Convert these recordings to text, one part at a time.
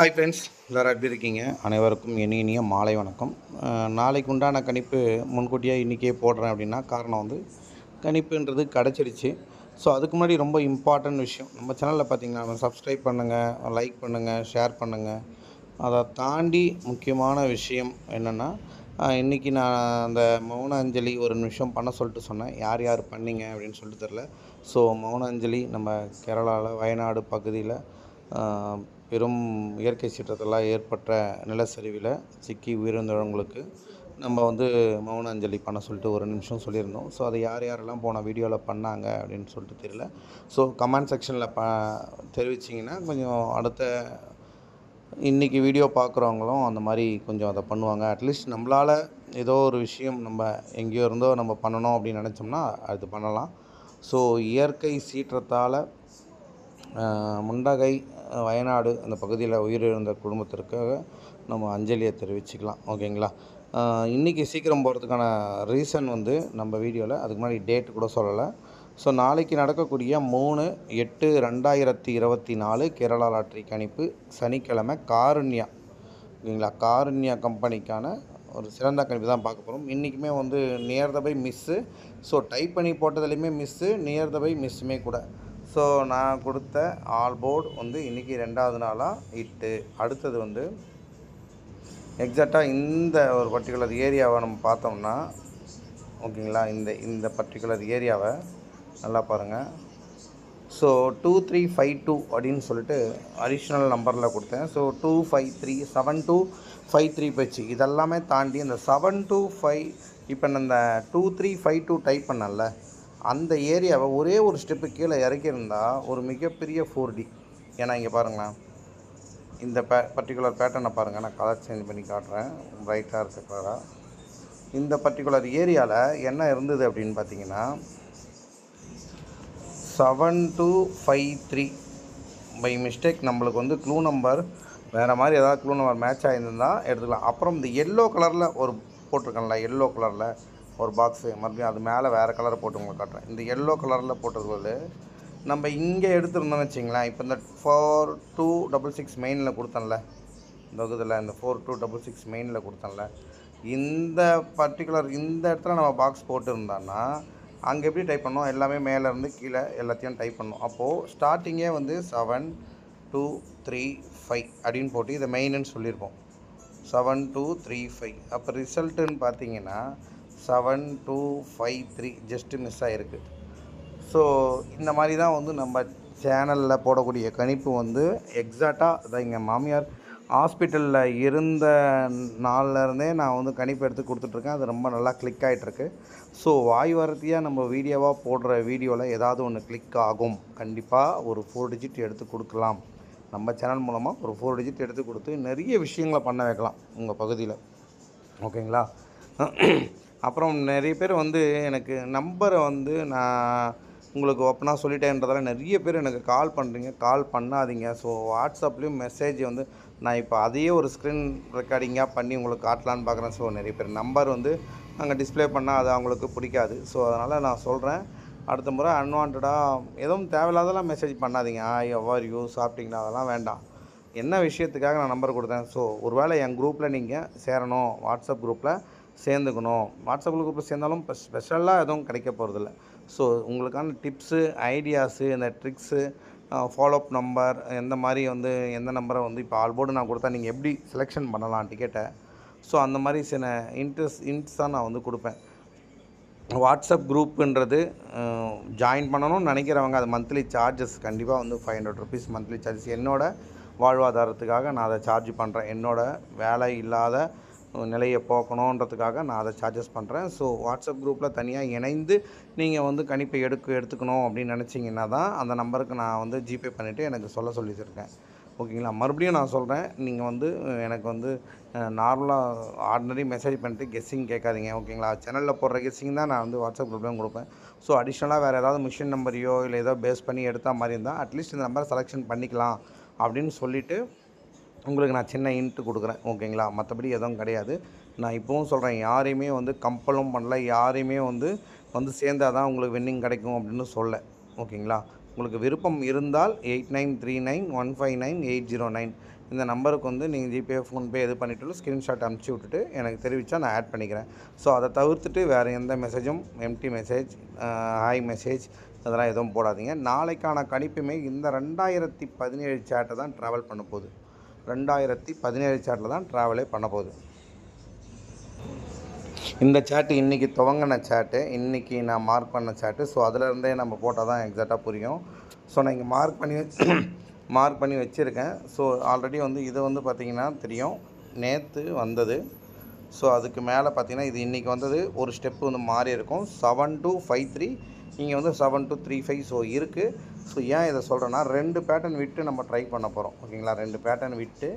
Hi friends எல்லோரும் எப்படி இருக்கீங்க? அனைவருக்கும் இனி இனிய மாலை வணக்கம். நாளைக்கு உண்டான கணிப்பு முன்கூட்டியாக இன்றைக்கே போடுறேன் அப்படின்னா காரணம் வந்து கணிப்புன்றது கிடச்சிருச்சு. ஸோ அதுக்கு முன்னாடி ரொம்ப இம்பார்ட்டன்ட் விஷயம். நம்ம சேனலில் பார்த்தீங்கன்னா சப்ஸ்கிரைப் பண்ணுங்கள் லைக் பண்ணுங்கள் ஷேர் பண்ணுங்கள் அதை தாண்டி முக்கியமான விஷயம் என்னென்னா இன்றைக்கி நான் அந்த மௌன அஞ்சலி ஒரு நிமிஷம் பண்ண சொல்லிட்டு சொன்னேன். யார் யார் பண்ணீங்க அப்படின்னு சொல்லிட்டு தெரில ஸோ மௌன அஞ்சலி நம்ம கேரளாவில் வயநாடு பகுதியில் பெரும் இயற்கை சீற்றத்தெல்லாம் ஏற்பட்ட நிலச்சரிவில் சிக்கி உயிரிழந்தவங்களுக்கு நம்ம வந்து மௌன அஞ்சலி பண்ண சொல்லிட்டு ஒரு நிமிஷம் சொல்லியிருந்தோம். ஸோ அதை யார் யாரெல்லாம் போன வீடியோவில் பண்ணாங்க அப்படின்னு சொல்லிட்டு தெரியல. ஸோ கமெண்ட் செக்ஷனில் ப தெரிவிச்சிங்கன்னா கொஞ்சம் அடுத்த இன்றைக்கி வீடியோ பார்க்குறவங்களும் அந்த மாதிரி கொஞ்சம் அதை பண்ணுவாங்க. அட்லீஸ்ட் நம்மளால் ஏதோ ஒரு விஷயம் நம்ம எங்கேயோ இருந்தோ நம்ம பண்ணணும் அப்படின்னு நினச்சோம்னா அது பண்ணலாம். ஸோ இயற்கை சீற்றத்தால் முண்டகை வயநாடு அந்த பகுதியில் உயிரிழந்த குடும்பத்திற்காக நம்ம அஞ்சலியை தெரிவிச்சுக்கலாம். ஓகேங்களா? இன்றைக்கி சீக்கிரம் போகிறதுக்கான ரீசன் வந்து நம்ம வீடியோவில் அதுக்கு முன்னாடி டேட் கூட சொல்லலை. ஸோ நாளைக்கு நடக்கக்கூடிய மூணு எட்டு ரெண்டாயிரத்தி இருபத்தி நாலு கேரளா லாட்ரி கணிப்பு சனிக்கிழமை காருண்யா. ஓகேங்களா? காருண்யா கம்பெனிக்கான ஒரு சிறந்த கணிப்பு தான் பார்க்க போகிறோம் இன்றைக்குமே வந்து near the by miss. So type பண்ணி போட்டதுலேயுமே மிஸ்ஸு நியர் த பை மிஸ்ஸுமே கூட. ஸோ நான் கொடுத்த ஆல் போர்டு வந்து இன்றைக்கி ரெண்டாவது நாளாக இட்டு அடுத்தது வந்து எக்ஸாக்டாக இந்த ஒரு பர்டிகுலர் ஏரியாவை நம்ம பார்த்தோம்னா ஓகேங்களா? இந்த இந்த பர்டிகுலர் ஏரியாவை நல்லா பாருங்கள் so two three five two அப்படின்னு சொல்லிட்டு அடிஷ்னல் நம்பரில் கொடுத்தேன். So two five three seven two five three போச்சு. இதெல்லாமே தாண்டி இந்த செவன் டூ ஃபைவ் இப்போ நான் இந்த two three five two type பண்ணல அந்த ஏரியாவை ஒரே ஒரு ஸ்டெப்பு கீழே இறக்கியிருந்தா ஒரு மிகப்பெரிய ஃபோர் டி. ஏன்னா இங்கே பாருங்களேன். இந்த பே பர்டிகுலர் பேட்டர்னை பாருங்கள் நான் கலர் சேஞ்ச் பண்ணி காட்டுறேன். ரைட்டாக இருக்க கலராக இந்த பர்டிகுலர் ஏரியாவில் என்ன இருந்தது அப்படின்னு பார்த்தீங்கன்னா seven two five three by mistake நம்மளுக்கு வந்து க்ளூ நம்பர் வேறு மாதிரி ஏதாவது க்ளூ நம்பர் மேட்ச் ஆகிருந்தால் எடுத்துக்கலாம். அப்புறம் இந்த எல்லோ கலரில் ஒரு போட்டிருக்கேன்ல எல்லோ கலரில் ஒரு பாக்ஸு மறுபடியும் அது மேலே வேறு கலரை போட்டு உங்களுக்கு காட்டுறேன். இந்த எல்லோ கலரில் போட்டது நம்ம இங்கே எடுத்துருந்தோம்னு வச்சிங்களேன் இப்போ இந்த ஃபோர் டூ டபுள் சிக்ஸ் மெயினில் கொடுத்தேன்ல இந்த இதில் இந்த ஃபோர் டூ டபுள் சிக்ஸ் மெயினில் கொடுத்தேன்ல இந்த பர்டிகுலர் இந்த இடத்துல நம்ம பாக்ஸ் போட்டுருந்தோன்னா அங்கே எப்படி டைப் பண்ணோம்? எல்லாமே மேலேருந்து கீழே எல்லாத்தையும் டைப் பண்ணோம். அப்போது ஸ்டார்டிங்கே வந்து செவன் டூ த்ரீ ஃபைவ் அப்படின்னு போட்டு இதை மெயின்னு சொல்லியிருப்போம். செவன் டூ த்ரீ ஃபைவ் அப்போ ரிசல்ட்டுன்னு பார்த்தீங்கன்னா seven two five three just miss ஆகிருக்கு ஸோ இந்த மாதிரி தான் வந்து நம்ம சேனலில் போடக்கூடிய கணிப்பு வந்து எக்ஸாக்டாக அதான் எங்கள் மாமியார் ஹாஸ்பிட்டலில் இருந்த நாள்லேருந்தே நான் வந்து கணிப்பு எடுத்து கொடுத்துட்ருக்கேன். அது ரொம்ப நல்லா கிளிக் ஆகிட்டுருக்கு ஸோ வாய் வார்த்தையாக நம்ம வீடியோவாக போடுற வீடியோவில் ஏதாவது ஒன்று கிளிக் ஆகும். கண்டிப்பாக ஒரு ஃபோர் டிஜிட் எடுத்து கொடுக்கலாம். நம்ம சேனல் மூலமாக ஒரு ஃபோர் டிஜிட் எடுத்து கொடுத்து நிறைய விஷயங்களை பண்ண வைக்கலாம் உங்கள் பகுதியில். ஓகேங்களா? அப்புறம் நிறைய பேர் வந்து எனக்கு நம்பரை வந்து நான் உங்களுக்கு ஓப்பனாக சொல்லிட்டேன்றதால நிறைய பேர் எனக்கு கால் பண்ணுறீங்க கால் பண்ணாதீங்க. ஸோ வாட்ஸ்அப்லேயும் மெசேஜ் வந்து நான் இப்போ அதையே ஒரு ஸ்க்ரீன் ரெக்கார்டிங்காக பண்ணி உங்களுக்கு காட்டலான்னு பார்க்குறேன். ஸோ நிறைய பேர் நம்பர் வந்து அங்கே டிஸ்ப்ளே பண்ணால் அது அவங்களுக்கு பிடிக்காது. ஸோ அதனால் நான் சொல்கிறேன் அடுத்த முறை அன்வான்டாக எதுவும் தேவையில்லாதெல்லாம் மெசேஜ் பண்ணாதீங்க. ஆ எவ்வாறு யூ சாப்பிட்டீங்களா? அதெல்லாம் வேண்டாம். என்ன விஷயத்துக்காக நான் நம்பர் கொடுத்தேன்? ஸோ ஒருவேளை என் குரூப்பில் நீங்கள் சேரணும். வாட்ஸ்அப் குரூப்பில் சேர்ந்துக்கணும். வாட்ஸ்அப் குரூப்பில் சேர்ந்தாலும் இப்போ ஸ்பெஷலாக எதுவும் கிடைக்க போகிறதில்ல ஸோ உங்களுக்கான டிப்ஸு ஐடியாஸு இந்த ட்ரிக்ஸு ஃபாலோஅப் நம்பர் எந்த மாதிரி வந்து எந்த நம்பரை வந்து இப்போ ஆல்போர்டு நான் கொடுத்தா நீங்கள் எப்படி செலெக்ஷன் பண்ணலாம் டிக்கெட்டை ஸோ அந்த மாதிரி சில இன்ட்ரெஸ்ட் இன்ட்ஸ் தான் நான் வந்து கொடுப்பேன். வாட்ஸ்அப் குரூப்புன்றது ஜாயின் பண்ணணும்னு நினைக்கிறவங்க அது மந்த்லி சார்ஜஸ் கண்டிப்பாக வந்து five hundred rupees monthly charges என்னோட வாழ்வாதாரத்துக்காக நான் அதை சார்ஜ் பண்ணுறேன் என்னோடய வேலை இல்லாத நிலையை போக்கணுன்றதுக்காக நான் அதை சார்ஜஸ் பண்ணுறேன் ஸோ வாட்ஸ்அப் குரூப்பில் தனியாக இணைந்து நீங்கள் வந்து கணிப்பை எடுக்க எடுத்துக்கணும் அப்படின்னு நினச்சிங்கன்னா தான் அந்த நம்பருக்கு நான் வந்து ஜிபே பண்ணிவிட்டு எனக்கு சொல்ல சொல்லியிருக்கேன் ஓகேங்களா? மறுபடியும் நான் சொல்கிறேன் நீங்கள் வந்து எனக்கு வந்து நார்மலாக ஆர்டினரி மெசேஜ் பண்ணிட்டு கெஸ்ஸிங் கேட்காதீங்க. ஓகேங்களா? சேனலில் போடுற கெஸ்ஸிங் தான் நான் வந்து வாட்ஸ்அப் குரூப்லையும் கொடுப்பேன். ஸோ அடிஷ்னலாக வேறு ஏதாவது மிஷின் நம்பரையோ இல்லை ஏதோ பேஸ் பண்ணி எடுத்த மாதிரி இருந்தால் அட்லீஸ்ட் இந்த நம்பரை செலெக்ஷன் பண்ணிக்கலாம் அப்படின்னு சொல்லிவிட்டு உங்களுக்கு நான் சின்ன இன்ட்டு கொடுக்குறேன் ஓகேங்களா? மற்றபடி எதுவும் கிடையாது. நான் இப்போவும் சொல்கிறேன் யாரையுமே வந்து கம்பலும் பண்ணல யாரையுமே வந்து வந்து சேர்ந்தாதான் உங்களுக்கு வின்னிங் கிடைக்கும் அப்படின்னு சொல்ல ஓகேங்களா? உங்களுக்கு விருப்பம் இருந்தால் eight nine three nine one five nine eight zero nine. இந்த நம்பருக்கு வந்து நீங்கள் ஜிபே ஃபோன்பே இது பண்ணிவிட்டு ஸ்க்ரீன்ஷாட் அனுப்பிச்சி விட்டுட்டு எனக்கு தெரிவித்தா நான் ஆட் பண்ணிக்கிறேன். ஸோ அதை தவிர்த்துட்டு வேறு எந்த மெசேஜும் எம்டி மெசேஜ் ஹாய் மெசேஜ் அதெல்லாம் எதுவும் போடாதீங்க. நாளைக்கான கணிப்புமே இந்த ரெண்டாயிரத்தி பதினேழு சேட்டை தான் ட்ராவல் பண்ண போகுது. ரெண்டாயிரத்தி பதினேழு சேட்டில் தான் ட்ராவலே பண்ண போகுது. இந்த சேட்டு இன்றைக்கி துவங்கின சேட்டு இன்றைக்கி நான் மார்க் பண்ண சேட்டு ஸோ அதிலருந்தே நம்ம போட்டால் தான் எக்ஸாக்டாக புரியும். ஸோ நான் இங்கே மார்க் பண்ணி மார்க் பண்ணி வச்சுருக்கேன். ஸோ ஆல்ரெடி வந்து இது வந்து பார்த்திங்கன்னா தெரியும். நேற்று வந்தது. ஸோ அதுக்கு மேலே பார்த்திங்கன்னா இது இன்றைக்கி வந்தது. ஒரு ஸ்டெப்பு வந்து மாறி இருக்கும். செவன் டூ ஃபைவ் த்ரீ இங்கே வந்து seven two three five so இருக்குது ஸோ ஏன் இதை சொல்கிறேன்னா ரெண்டு பேட்டர்ன் விட்டு நம்ம ட்ரை பண்ண போகிறோம் ஓகேங்களா ரெண்டு பேட்டர்ன் விட்டு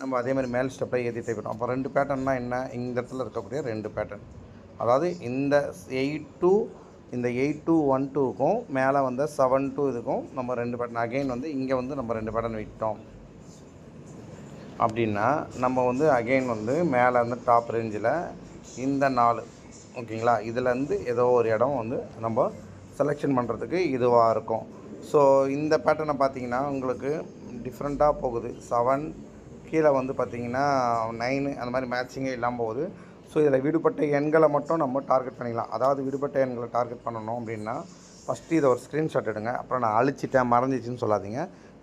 நம்ம அதே மாதிரி மேல் ஸ்டெப்பில் ஏற்றி ட்ரை பண்ணோம். அப்போ ரெண்டு பேட்டர்ன்னா என்ன? இந்த இடத்துல இருக்கக்கூடிய ரெண்டு பேட்டர்ன் அதாவது இந்த எயிட் டூ இந்த எயிட் டூ ஒன் டூக்கும் மேலே வந்த செவன் டூ இதுக்கும் நம்ம ரெண்டு பேட்டர்ன் அகைன் வந்து இங்கே வந்து நம்ம ரெண்டு பேட்டர்ன் விட்டோம். அப்படின்னா நம்ம வந்து அகைன் வந்து மேலே வந்து டாப் ரேஞ்சில் இந்த நாலு ஓகேங்களா இதுலேருந்து ஏதோ ஒரு இடம் வந்து நம்ம செலெக்ஷன் பண்ணுறதுக்கு இதுவாக இருக்கும். ஸோ இந்த பேட்டர்னை பார்த்தீங்கன்னா உங்களுக்கு டிஃப்ரெண்ட்டாக போகுது. செவன் கீழே வந்து பார்த்தீங்கன்னா நைனு அந்த மாதிரி மேட்சிங்கே இல்லாமல் போகுது. ஸோ இதில் விடுபட்ட எண்களை மட்டும் நம்ம டார்கெட் பண்ணிக்கலாம். அதாவது விடுபட்ட எண்களை டார்கெட் பண்ணணும் அப்படின்னா ஃபஸ்ட்டு இதை ஒரு ஸ்க்ரீன்ஷாட் எடுங்க. அப்புறம் நான் அழிச்சிட்டேன் மறந்துச்சின்னு சொல்லாதீங்க.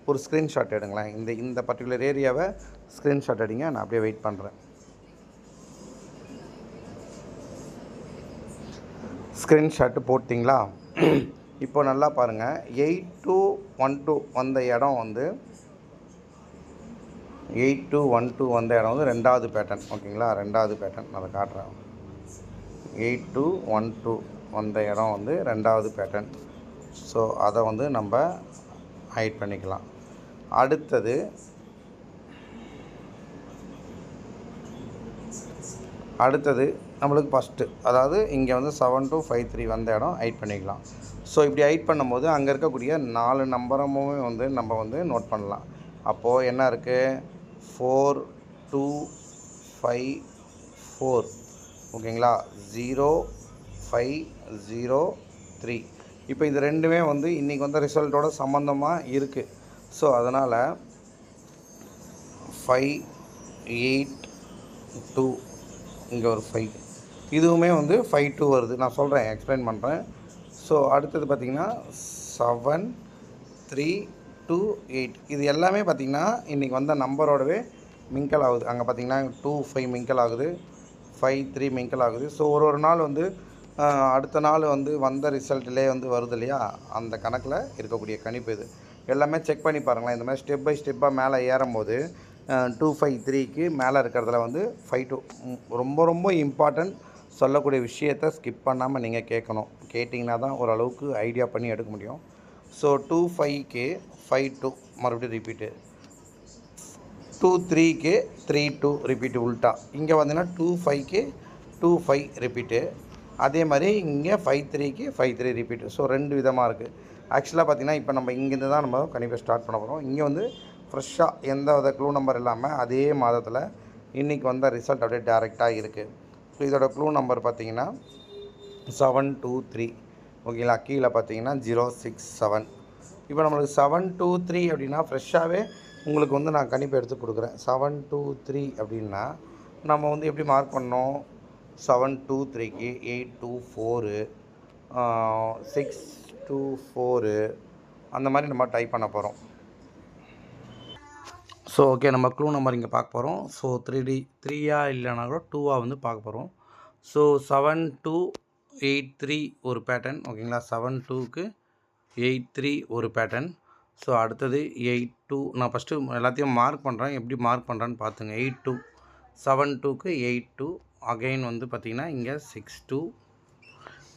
ஒரு ஸ்க்ரீன்ஷாட் எடுங்களேன். இந்த இந்த பர்டிகுலர் ஏரியாவை ஸ்க்ரீன்ஷாட் எடுங்க நான் அப்படியே வெயிட் பண்ணுறேன் ஸ்க்ரீன்ஷாட்டு போட்டிங்களா? இப்போ நல்லா பாருங்கள் எயிட் டூ ஒன் டூ வந்த இடம் வந்து எயிட் டூ ஒன் டூ வந்த இடம் வந்து ரெண்டாவது பேட்டர்ன் ஓகேங்களா ரெண்டாவது பேட்டர்ன் அதை காட்டுறேன். எயிட் டூ ஒன் டூ வந்த இடம் வந்து ரெண்டாவது பேட்டர்ன் ஸோ அதை வந்து நம்ம ஹைட் பண்ணிக்கலாம். அடுத்தது அடுத்தது நம்மளுக்கு ஃபஸ்ட்டு அதாவது இங்கே வந்து செவன் டூ ஃபைவ் த்ரீ வந்த இடம் ஹைட் பண்ணிக்கலாம். ஸோ இப்படி ஹைட் பண்ணும்போது அங்கே இருக்கக்கூடிய நாலு நம்பரமுமே வந்து நம்ம வந்து நோட் பண்ணலாம். அப்போது என்ன இருக்குது ஃபோர் டூ ஃபைவ் ஃபோர் ஓகேங்களா? ஜீரோ ஃபைவ் ஜீரோ த்ரீ இப்போ இது ரெண்டுமே வந்து இன்றைக்கி வந்த ரிசல்ட்டோட சம்மந்தமாக இருக்குது ஸோ அதனால் ஃபைவ் எயிட் டூ இங்கே ஒரு ஃபைவ் இதுவுமே வந்து ஃபைவ் டூ வருது. நான் சொல்கிறேன் எக்ஸ்பிளைன் பண்ணுறேன் ஸோ அடுத்தது பார்த்திங்கன்னா செவன் த்ரீ டூ எயிட் இது எல்லாமே பார்த்திங்கன்னா இன்றைக்கி வந்த நம்பரோடவே மிங்கல் ஆகுது. அங்கே பார்த்திங்கன்னா டூ ஃபைவ் மிங்கல் ஆகுது. ஃபைவ் த்ரீ மிங்கல் ஆகுது. ஸோ ஒரு ஒரு நாள் வந்து அடுத்த நாள் வந்து வந்த ரிசல்ட்லேயே வந்து வருது இல்லையா? அந்த கணக்கில் இருக்கக்கூடிய கணிப்பு இது. எல்லாமே செக் பண்ணி பாருங்களேன். இந்த மாதிரி ஸ்டெப் பை ஸ்டெப்பாக மேலே ஏறும்போது டூ ஃபைவ் த்ரீக்கு மேலே இருக்கிறதுல வந்து ஃபைவ் டூ ரொம்ப ரொம்ப இம்பார்ட்டன்ட் சொல்லக்கூடிய விஷயத்தை ஸ்கிப் பண்ணாமல் நீங்கள் கேட்கணும். கேட்டிங்கன்னா தான் ஓரளவுக்கு ஐடியா பண்ணி எடுக்க முடியும். So two five K five two மறுபடியும் ரிப்பீட்டு டூ த்ரீக்கு த்ரீ டூ ரிப்பீட்டு உல்ட்டா இங்கே வந்தீங்கன்னா டூ ஃபைவ்க்கு டூ ஃபைவ் ரிப்பீட்டு அதே மாதிரி இங்கே ஃபைவ் த்ரீக்கு ஃபைவ் த்ரீ ரிப்பீட்டு ஸோ ரெண்டு விதமாக இருக்குது ஆக்சுவலாக பார்த்தீங்கன்னா இப்போ நம்ம இங்கேருந்து தான் நம்ம கண்டிப்பாக ஸ்டார்ட் பண்ண போகிறோம் இங்கே வந்து ஃப்ரெஷ்ஷாக எந்த வித க்ளூ நம்பர் இல்லாமல் அதே மாதத்தில் இன்றைக்கி வந்த ரிசல்ட் அப்படியே டேரெக்டாக இருக்குது ஸோ இதோட க்ளூ நம்பர் பார்த்தீங்கன்னா செவன் டூ த்ரீ ஓகேங்களா கீழே பார்த்தீங்கன்னா ஜீரோ சிக்ஸ் செவன் இப்போ நம்மளுக்கு செவன் டூ த்ரீ அப்படின்னா ஃப்ரெஷ்ஷாகவே உங்களுக்கு வந்து நான் கணிப்பு எடுத்து கொடுக்குறேன். செவன் டூ த்ரீ அப்படின்னா நம்ம வந்து எப்படி மார்க் பண்ணோம்? செவன் டூ த்ரீக்கு eight two four six two four அந்த மாதிரி நம்ம டைப் பண்ண போகிறோம் ஸோ ஓகே நம்ம க்ளூ நம்பர் இங்கே பார்க்க போகிறோம் ஸோ த்ரீ டி த்ரீயா இல்லைனா கூட டூவாக வந்து பார்க்க போகிறோம் so seven two eight three ஒரு பேட்டர்ன் ஓகேங்களா செவன் டூக்கு எயிட் த்ரீ ஒரு பேட்டர்ன் ஸோ அடுத்தது எயிட் டூ நான் ஃபஸ்ட்டு எல்லாத்தையும் மார்க் பண்ணுறேன் எப்படி மார்க் பண்ணுறேன்னு பார்த்துங்க எயிட் டூ செவன் டூக்கு எயிட் டூ அகைன் வந்து பார்த்திங்கன்னா இங்கே சிக்ஸ் டூ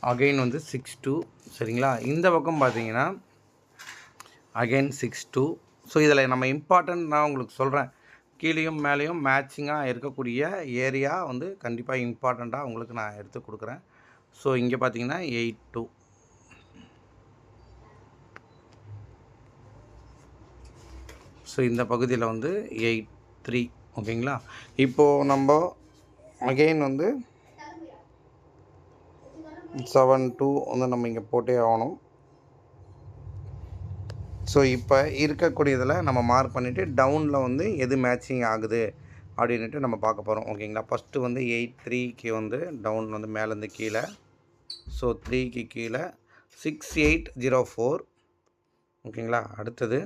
அகைன் வந்து சிக்ஸ் டூ சரிங்களா? இந்த பக்கம் பார்த்தீங்கன்னா அகைன் சிக்ஸ் டூ ஸோ இதில் நம்ம இம்பார்ட்டன்ட் நான் உங்களுக்கு சொல்கிறேன் கீழேயும் மேலேயும் மேட்சிங்காக இருக்கக்கூடிய ஏரியா வந்து கண்டிப்பாக இம்பார்ட்டண்ட்டாக உங்களுக்கு நான் எடுத்து கொடுக்குறேன். ஸோ இங்கே பார்த்தீங்கன்னா எயிட் டூ ஸோ இந்த பகுதியில் வந்து எயிட் த்ரீ ஓகேங்களா? இப்போது நம்ம அகெயின் வந்து செவன் டூ வந்து நம்ம இங்கே போட்டே ஆகணும். ஸோ இப்போ இருக்கக்கூடியதில் நம்ம மார்க் பண்ணிவிட்டு டவுனில் வந்து எது மேட்சிங் ஆகுது அப்படின்ட்டு நம்ம பார்க்க போகிறோம் ஓகேங்களா ஃபஸ்ட்டு வந்து எயிட் த்ரீக்கு வந்து டவுன் வந்து மேலேருந்து கீழே. ஸோ த்ரீக்கு கீழே சிக்ஸ் எயிட் ஜீரோ ஃபோர் ஓகேங்களா அடுத்தது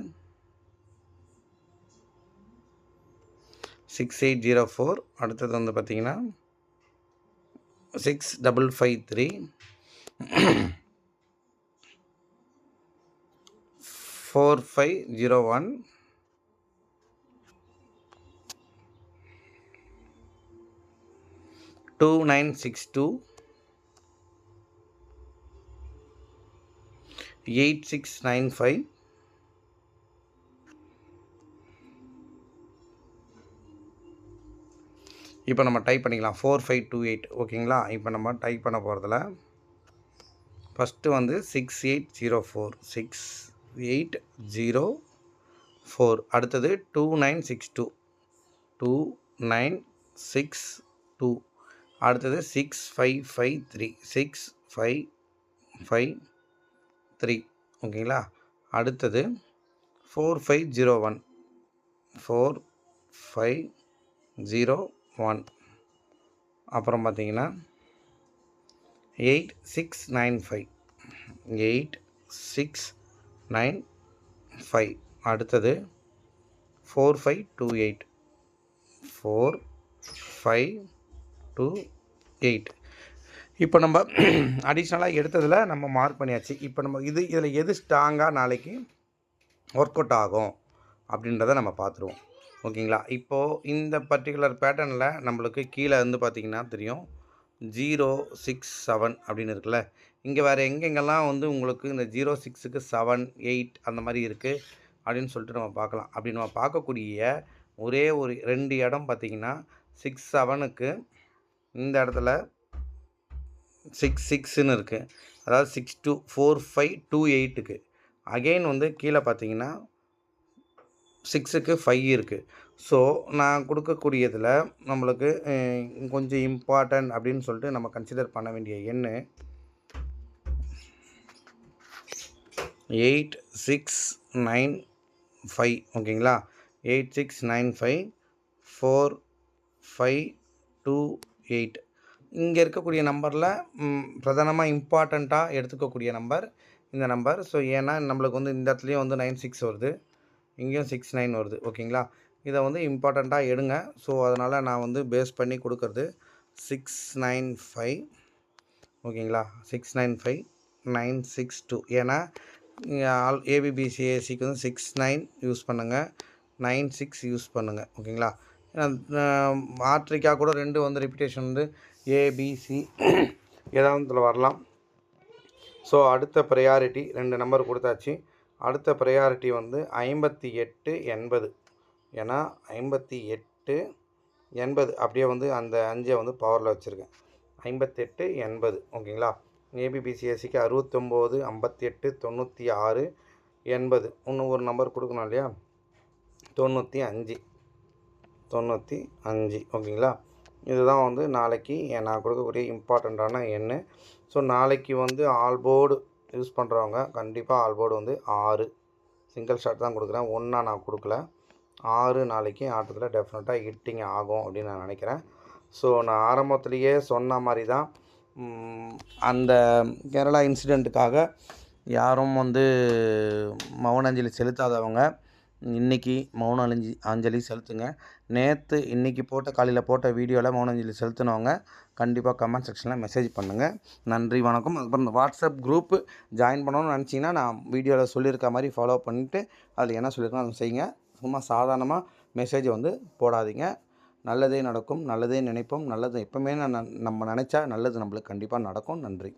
சிக்ஸ் எயிட் ஜீரோ ஃபோர் அடுத்தது வந்து பார்த்திங்கன்னா six double five three four five zero one two nine six two eight six nine five இப்போ நம்ம டைப் பண்ணிக்கலாம். ஃபோர் ஃபைவ் டூ எயிட் ஓகேங்களா? இப்போ நம்ம டைப் பண்ண போகிறதுல ஃபஸ்ட்டு வந்து six eight zero four six eight zero four அடுத்தது two nine six two two nine six two அடுத்தது six five five three six five five three ஓகேங்களா? அடுத்தது four five zero one four five zero one அப்புறம் பார்த்தீங்கன்னா eight six nine five eight six nine five. அடுத்தது four five two eight. Four five two eight. இப்போ நம்ம அடிஷ்னலாக எடுத்ததில் நம்ம mark பண்ணியாச்சு. இப்போ நம்ம இது இதில் எது ஸ்ட்ராங்காக நாளைக்கு ஒர்க் அவுட் ஆகும் அப்படின்றத நம்ம பார்த்துருவோம். ஓகேங்களா? இப்போது இந்த பர்டிகுலர் பேட்டர்னில் நம்மளுக்கு கீழே வந்து பார்த்திங்கன்னா தெரியும். ஜீரோ சிக்ஸ் செவன் அப்படின்னு இருக்குல்ல. இங்கே வேறு எங்கெங்கெல்லாம் வந்து உங்களுக்கு இந்த ஜீரோ சிக்ஸுக்கு செவன் எயிட் அந்த மாதிரி இருக்குது அப்படின்னு சொல்லிட்டு நம்ம பார்க்கலாம். அப்படி நம்ம பார்க்கக்கூடிய ஒரே ஒரு ரெண்டு இடம் பார்த்திங்கன்னா சிக்ஸ் செவனுக்கு இந்த இடத்துல சிக்ஸ் சிக்ஸுன்னு இருக்குது அதாவது six two four five two எயிட்டுக்கு அகெயின் வந்து கீழே பார்த்தீங்கன்னா சிக்ஸுக்கு ஃபைவ் இருக்குது ஸோ நான் கொடுக்கக்கூடியதில் நம்மளுக்கு கொஞ்சம் இம்பார்ட்டன்ட் அப்படின்னு சொல்லிட்டு நம்ம கன்சிடர் பண்ண வேண்டிய எண்ணு எயிட் சிக்ஸ் நைன் ஃபைவ் ஓகேங்களா? Eight six nine five four five two eight. இங்கே இருக்கக்கூடிய நம்பரில் பிரதானமாக இம்பார்ட்டண்ட்டாக எடுத்துக்கக்கூடிய நம்பர் இந்த நம்பர். ஸோ ஏன்னா நம்மளுக்கு வந்து இந்த இடத்துலையும் வந்து நைன் சிக்ஸ் வருது. இங்கேயும் சிக்ஸ் நைன் வருது ஓகேங்களா? இதை வந்து இம்பார்ட்டண்ட்டாக எடுங்க. ஸோ அதனால் நான் வந்து பேஸ் பண்ணி கொடுக்கறது சிக்ஸ் நைன் ஃபைவ் ஓகேங்களா? Six nine five nine six two. ஏன்னா ஆல் ஏபிபிசிஏசிக்கு வந்து சிக்ஸ் நைன் யூஸ் பண்ணுங்கள் நைன் சிக்ஸ் யூஸ் பண்ணுங்கள் ஓகேங்களா? ஆட்ரிக்காக கூட ரெண்டு வந்து ரிப்பிட்டேஷன் வந்து ஏபிசி ஏதாவது வரலாம். ஸோ அடுத்த ப்ரையாரிட்டி ரெண்டு நம்பர் கொடுத்தாச்சு. அடுத்த ப்ரையாரிட்டி வந்து ஐம்பத்தி எட்டு எண்பது. ஏன்னா ஐம்பத்தி எட்டு எண்பது அப்படியே வந்து அந்த அஞ்சை வந்து பவரில் வச்சுருக்கேன். ஐம்பத்தெட்டு எண்பது. ஓகேங்களா? ஏபிபிசிஎஸ்சிக்கு அறுபத்தொம்போது ஐம்பத்தி எட்டு தொண்ணூற்றி ஆறு எண்பது. இன்னும் ஒரு நம்பர் கொடுக்கணும் இல்லையா? தொண்ணூற்றி அஞ்சு. தொண்ணூற்றி அஞ்சு ஓகேங்களா? இதுதான் வந்து நாளைக்கு நான் கொடுக்கக்கூடிய இம்பார்ட்டண்ட்டான எண்ணு. ஸோ நாளைக்கு வந்து ஆல்போர்டு யூஸ் பண்ணுறவங்க கண்டிப்பாக ஆல்போர்டு வந்து ஆறு. சிங்கிள் ஷாட் தான் கொடுக்குறேன். ஒன்றா நான் கொடுக்கல. ஆறு நாளைக்கு ஆட்டத்தில் டெஃபினட்டாக ஹிட்டிங் ஆகும் அப்படின்னு நான் நினைக்கிறேன். ஸோ நான் ஆரம்பத்துலேயே சொன்ன மாதிரி தான் அந்த கேரளா இன்சிடெண்ட்டுக்காக யாரும் வந்து மௌன அஞ்சலி செலுத்தாதவங்க இன்றைக்கி மௌன அஞ்சலி அஞ்சலி செலுத்துங்க. நேற்று இன்றைக்கி போட்ட காலையில் போட்ட வீடியோவில் மௌன அஞ்சலி செலுத்தினவங்க கண்டிப்பாக கமெண்ட் செக்ஷனில் மெசேஜ் பண்ணுங்கள் நன்றி வணக்கம். அதுக்கப்புறம் இந்த வாட்ஸ்அப் குரூப்பு ஜாயின் பண்ணணும்னு நினச்சிங்கன்னா நான் வீடியோவில் சொல்லியிருக்க மாதிரி ஃபாலோ பண்ணிவிட்டு அதில் என்ன சொல்லியிருக்கோம் அதை செய்யுங்க. சும்மா சாதாரணமாக மெசேஜ் வந்து போடாதீங்க. நல்லதே நடக்கும் நல்லதே நினைப்போம் நல்லது எப்பவுமே நான் நம்ம நினச்சா நல்லது நம்மளுக்கு கண்டிப்பாக நடக்கும். நன்றி.